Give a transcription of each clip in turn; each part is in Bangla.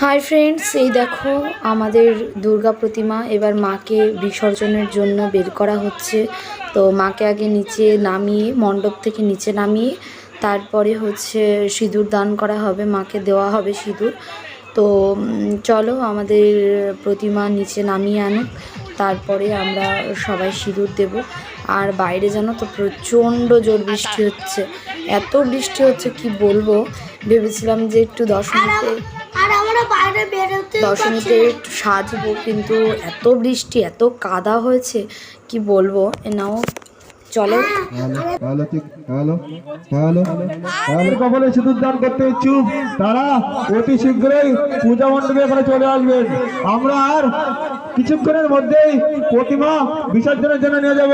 হাই ফ্রেন্ডস এই দেখো আমাদের দুর্গা প্রতিমা এবার মাকে বিসর্জনের জন্য বের করা হচ্ছে। তো মাকে আগে নিচে নামিয়ে মণ্ডপ থেকে নিচে নামিয়ে তারপরে হচ্ছে সিঁদুর দান করা হবে মাকে দেওয়া হবে সিঁদুর। তো চলো আমাদের প্রতিমা নিচে নামিয়ে আনুক তারপরে আমরা সবাই সিঁদুর দেব। আর বাইরে জানো তো প্রচণ্ড জোর বৃষ্টি হচ্ছে। এত বৃষ্টি হচ্ছে কি বলব? ভেবেছিলাম যে একটু দশ মিনিটে আর আমরা দশমীতে একটু সাজবো কিন্তু এত বৃষ্টি এত কাদা হয়েছে কি বলব? এ নাও চলো। কপালে সিঁদুর দান করতে ইচ্ছুক। তারা অতি শীঘ্রই পূজা মণ্ডপে এখানে চলে আসবেন। আমরা আর কিছুক্ষণের মধ্যেই প্রতিমা বিসর্জনের জন্য নিয়ে যাব।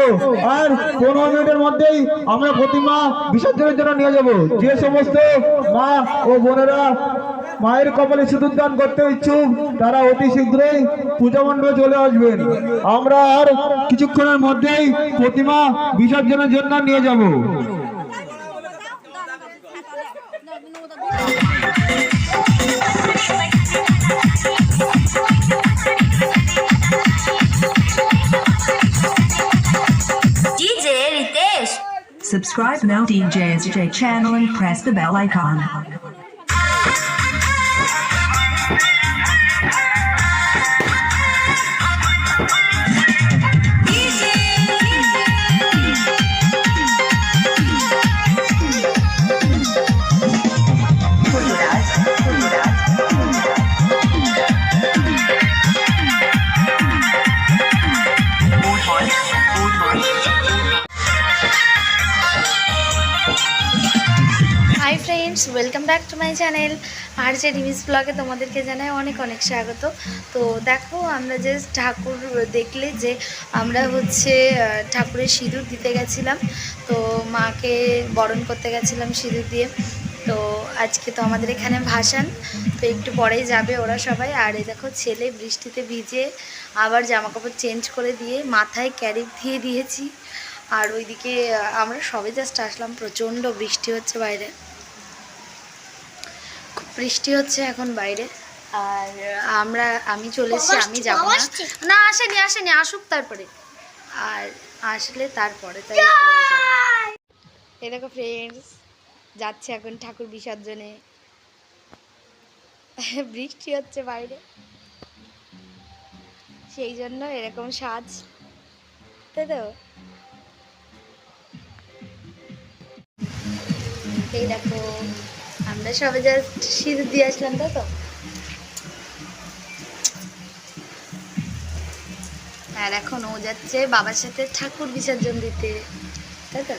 আর পনেরো মিনিটের মধ্যেই আমরা প্রতিমা বিসর্জনের জন্য নিয়ে যাব। যে সমস্ত মা ও বোনেরা মায়ের কপালে সিঁদুর দান করতে ইচ্ছুক তারা অতি শীঘ্রই পূজা মণ্ডপে চলে আসবেন আমরা আর কিছুক্ষণের মধ্যেই প্রতিমা বিসর্জনের জন্য নিয়ে যাব. Subscribe now DJ's J channel and press the bell icon. To my channel আর যে রিমিস ব্লগে তোমাদেরকে জানাই অনেক অনেক স্বাগত। তো দেখো, আমরা যে ঠাকুর দেখলে যে আমরা হচ্ছে ঠাকুরের সিঁদুর দিতে গেছিলাম। তো মাকে বরণ করতে গেছিলাম সিঁদুর দিয়ে। তো আজকে তো আমাদের এখানে ভাসান। তো একটু পরেই যাবে ওরা সবাই। আর এই দেখো, ছেলে বৃষ্টিতে ভিজে আবার জামা কাপড় চেঞ্জ করে দিয়ে মাথায় ক্যারিপ দিয়ে দিয়েছি। আর ওইদিকে আমরা সবে জাস্ট আসলাম, প্রচণ্ড বৃষ্টি হচ্ছে বাইরে। বৃষ্টি হচ্ছে এখন বাইরে। আর আমরা আমি চলে এসেছি আমি যাব না? না আসেনি আসেনি আসুক তারপরে। আর আসলে তারপরে তাই যাব। দেখো ফ্রেন্ডস যাচ্ছে এখন ঠাকুর বিসর্জনে। বৃষ্টি হচ্ছে বাইরে। সেই জন্য এরকম সাজ তাই তো? এই দেখো আমরা সবে জাস্ট সিঁদুর দিয়ে আসলাম তো তো? আর এখন ও যাচ্ছে বাবার সাথে ঠাকুর বিসর্জন দিতে, তাই তো?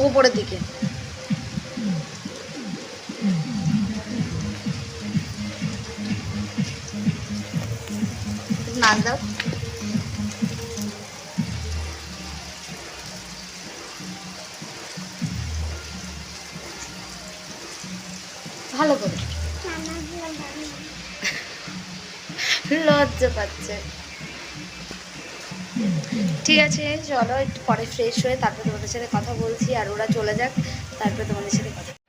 উপরের দিকে। নাচ দাও। ভালো করে। লজ্জা পাচ্ছে। ঠিক আছে, চলো, একটু পরে ফ্রেশ হয়ে তারপর তোমাদের সাথে কথা বলছি, আর ওরা চলে যাক, তারপরে তোমাদের সাথে কথা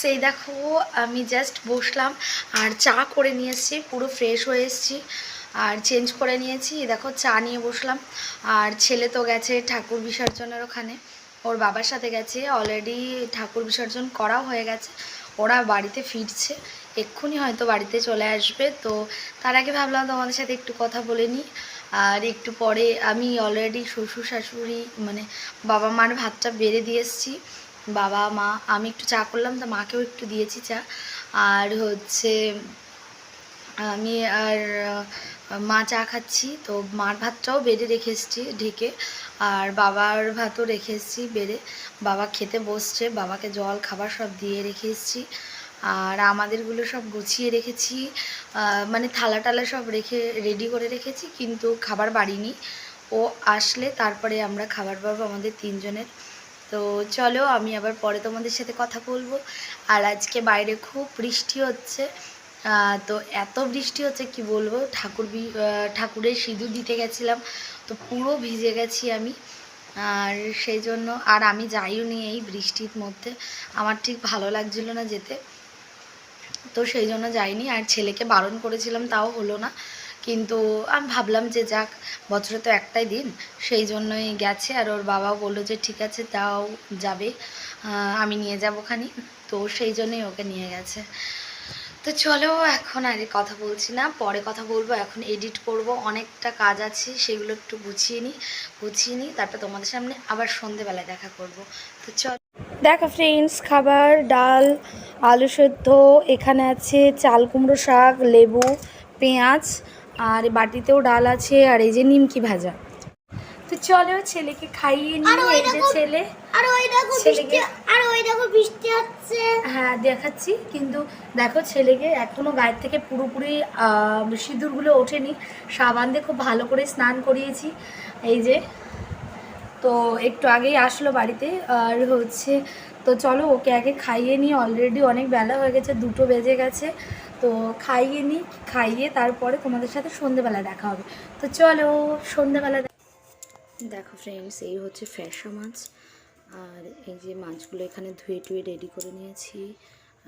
সেই দেখো, আমি জাস্ট বসলাম আর চা করে নিয়ে এসেছি, পুরো ফ্রেশ হয়ে এসেছি। আর চেঞ্জ করে নিয়েছি দেখো, চা নিয়ে বসলাম। আর ছেলে তো গেছে ঠাকুর বিসর্জনের ওখানে। ওর বাবার সাথে গেছে অলরেডি ঠাকুর বিসর্জন করাও হয়ে গেছে। ওরা বাড়িতে ফিরছে, এক্ষুনি হয়তো বাড়িতে চলে আসবে। তো তার আগে ভাবলাম তোমাদের সাথে একটু কথা বলে নিই। আর একটু পরে আমি অলরেডি শ্বশুর শাশুড়ি মানে বাবা মার ভাতটা বেড়ে দিয়ে এসেছি। বাবা, মা, আমি একটু চা করলাম, তো মাকেও একটু দিয়েছি চা। আর হচ্ছে, আমি আর, মা চা খাচ্ছি, তো মার ভাতটাও বেড়ে রেখে এসেছি ঢেকে। আর বাবার ভাতও রেখে এসেছি বেড়ে। বাবা খেতে বসছে, বাবাকে জল, খাবার সব দিয়ে রেখে এসেছি। আর আমাদেরগুলো সব গুছিয়ে রেখেছি মানে থালা টালা সব রেখে রেডি করে রেখেছি, কিন্তু খাবার বাড়িনি। ও আসলে তারপরে আমরা খাবার পাবো আমাদের তিনজনের। তো চলো আমি আবার পরে তোমাদের সাথে কথা বলব। আর আজকে বাইরে খুব বৃষ্টি হচ্ছে। তো এত বৃষ্টি হচ্ছে কি বলব? ঠাকুর ঠাকুরের সিঁদুর দিতে গেছিলাম। তো পুরো ভিজে গেছি আমি। আর সেই জন্য, আর আমি যাইও নি এই বৃষ্টির মধ্যে। আমার ঠিক ভালো লাগছিল না যেতে। তো সেই জন্য যাইনি। আর ছেলেকে বারণ করেছিলাম, তাও হলো না। কিন্তু আমি ভাবলাম যে যাক, বছরে তো একটাই দিন, সেই জন্যই গেছে আর ওর বাবাও বলল যে ঠিক আছে, তাও যাবে। আমি নিয়ে যাব খানি। তো সেই জন্যই ওকে নিয়ে গেছে। তো চলো, এখন আর কথা বলছি না। পরে কথা বলব, এখন এডিট করব। অনেকটা কাজ আছে, সেগুলো একটু গুছিয়ে নিই গুছিয়ে নিই তারপর তোমাদের সামনে আবার সন্ধেবেলায় দেখা করব। তো চল। দেখো ফ্রেন্ডস খাবার, ডাল, আলু সেদ্ধ, এখানে আছে চাল কুমড়ো শাক, লেবু, পেঁয়াজ আর বাটিতেও ডাল আছে আর এই যে নিমকি ভাজা। তো চলো ছেলেকে খাইয়ে ওই এই যে ছেলে। আর ওই দেখো ছেলেকে- বৃষ্টি আর ওই দেখো বৃষ্টি হচ্ছে। হ্যাঁ দেখাচ্ছি কিন্তু দেখো ছেলেকে এখনও গায়ের থেকে পুরোপুরি সিঁদুরগুলো ওঠেনি। সাবান দিয়ে খুব ভালো করে স্নান করিয়েছি। এই যে তো একটু আগেই আসলো বাড়িতে আর হচ্ছে তো চলো ওকে আগে খাইয়ে নিই। অলরেডি অনেক বেলা হয়ে গেছে দুটো বেজে গেছে। তো খাইয়ে নিই খাইয়ে তারপরে তোমাদের সাথে সন্ধেবেলা দেখা হবে। তো চলো, সন্ধেবেলা দেখো ফ্রেন্ডস এই হচ্ছে ফ্যাসা মাছ। আর এই যে মাছগুলো এখানে ধুয়ে টুয়ে রেডি করে নিয়েছি।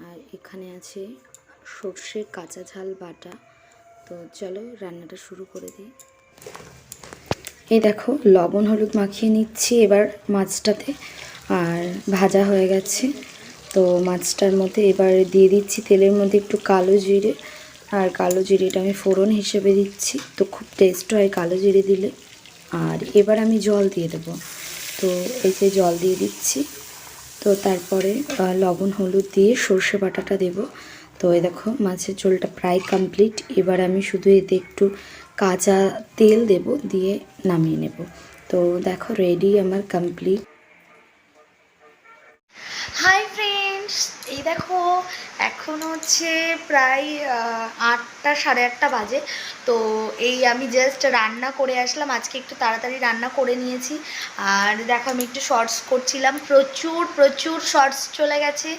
আর এখানে আছে সর্ষে কাঁচা ঝাল বাটা। তো চলো রান্নাটা শুরু করে দিই। এই দেখো, লবণ হলুদ মাখিয়ে নিচ্ছি এবার মাছটাতে। আর ভাজা হয়ে গেছে। তো মাছটার মধ্যে এবার দিয়ে দিচ্ছি তেলের মধ্যে একটু কালো জিরে। আর কালো জিরেটা আমি ফোড়ন হিসেবে দিচ্ছি। তো খুব টেস্ট হয় কালো জিরে দিলে। আর এবার আমি জল দিয়ে দেবো। তো এই যে জল দিয়ে দিচ্ছি। তো তারপরে লবণ, হলুদ দিয়ে সর্ষে বাটাটা দেব। তো এই দেখো মাছের ঝোলটা প্রায় কমপ্লিট এবার আমি শুধু এতে একটু কাঁচা তেল দেব, দিয়ে নামিয়ে নেব। তো দেখো রেডি আমার কমপ্লিট এই দেখো এখন হচ্ছে প্রায় আটটা, সাড়ে আটটা বাজে। তো এই আমি জাস্ট রান্না করে আসলাম। আজকে একটু তাড়াতাড়ি রান্না করে নিয়েছি। আর দেখো, আমি একটু শর্টস করছিলাম। প্রচুর প্রচুর শর্টস চলে গেছে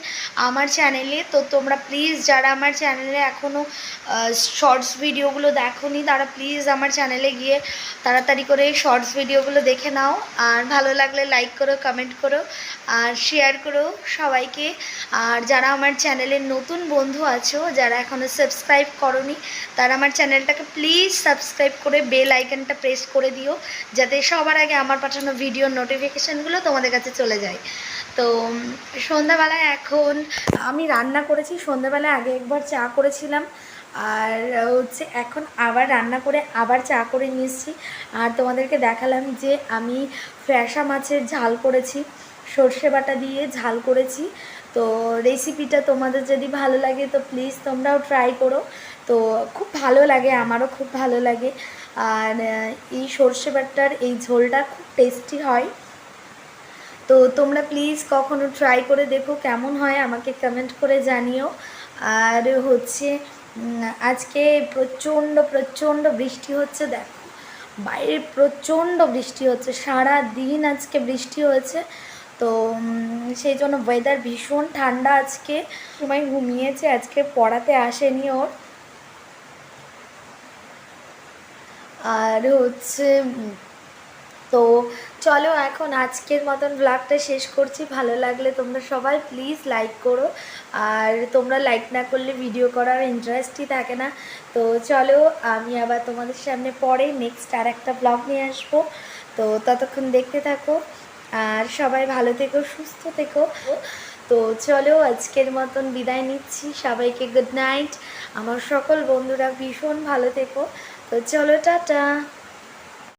আমার চ্যানেলে তো তোমরা প্লিজ যারা আমার চ্যানেলে এখনও শর্টস ভিডিওগুলো দেখোনি, তারা প্লিজ আমার চ্যানেলে গিয়ে তাড়াতাড়ি করে শর্টস ভিডিওগুলো দেখে নাও। আর ভালো লাগলে লাইক করো কমেন্ট করো, আর শেয়ার করো সবাইকে। আর যারা আমার চ্যানেলের নতুন বন্ধু আছো, যারা এখনও সাবস্ক্রাইব করনি, তারা আমার চ্যানেলটাকে প্লিজ সাবস্ক্রাইব করে বেল আইকনটা প্রেস করে দিও, যাতে সবার আগে আমার পাঠানো ভিডিওর নোটিফিকেশানগুলো তোমাদের কাছে চলে যায়। তো, সন্ধ্যাবেলায় এখন আমি রান্না করেছি, সন্ধ্যাবেলায় আগে একবার চা করেছিলাম, আর হচ্ছে এখন আবার রান্না করে আবার চা করে নিয়ে এসেছি। আর তোমাদেরকে দেখালাম যে আমি ফ্যাসা মাছের ঝাল করেছি, সর্ষে বাটা দিয়ে ঝাল করেছি তো রেসিপিটা তোমাদের যদি ভালো লাগে, তো প্লিজ তোমরাও ট্রাই করো। তো খুব ভালো লাগে, আমারও খুব ভালো লাগে। আর এই সর্ষে বাটার, এই ঝোলটা খুব টেস্টি হয়। তো তোমরা প্লিজ কখনো ট্রাই করে দেখো কেমন হয়, আমাকে কমেন্ট করে জানিও। আর হচ্ছে আজকে প্রচণ্ড প্রচণ্ড বৃষ্টি হচ্ছে, দেখো। বাইরে প্রচণ্ড বৃষ্টি হচ্ছে সারা দিন আজকে বৃষ্টি হয়েছে। তো সেই জন্য ওয়েদার ভীষণ ঠান্ডা আজকে। সময় ঘুমিয়েছে, আজকে পড়াতে আসেনি ওর আর হচ্ছে তো চলো এখন আজকের মতন ব্লগটা শেষ করছি। ভালো লাগলে তোমরা সবাই প্লিজ লাইক করো। আর তোমরা লাইক না করলে ভিডিও করার ইন্টারেস্টই থাকে না। তো চলো, আমি আবার তোমাদের সামনে পরে নেক্সট আর একটা ব্লগ নিয়ে আসব। তো ততক্ষণ দেখতে থাকো। আর সবাই ভালো থেকো, সুস্থ থেকো। তো চলো, আজকের মতন বিদায় নিচ্ছি। সবাইকে গুড নাইট আমার সকল বন্ধুরা ভীষণ ভালো থেকো। তো চলো, টাটা।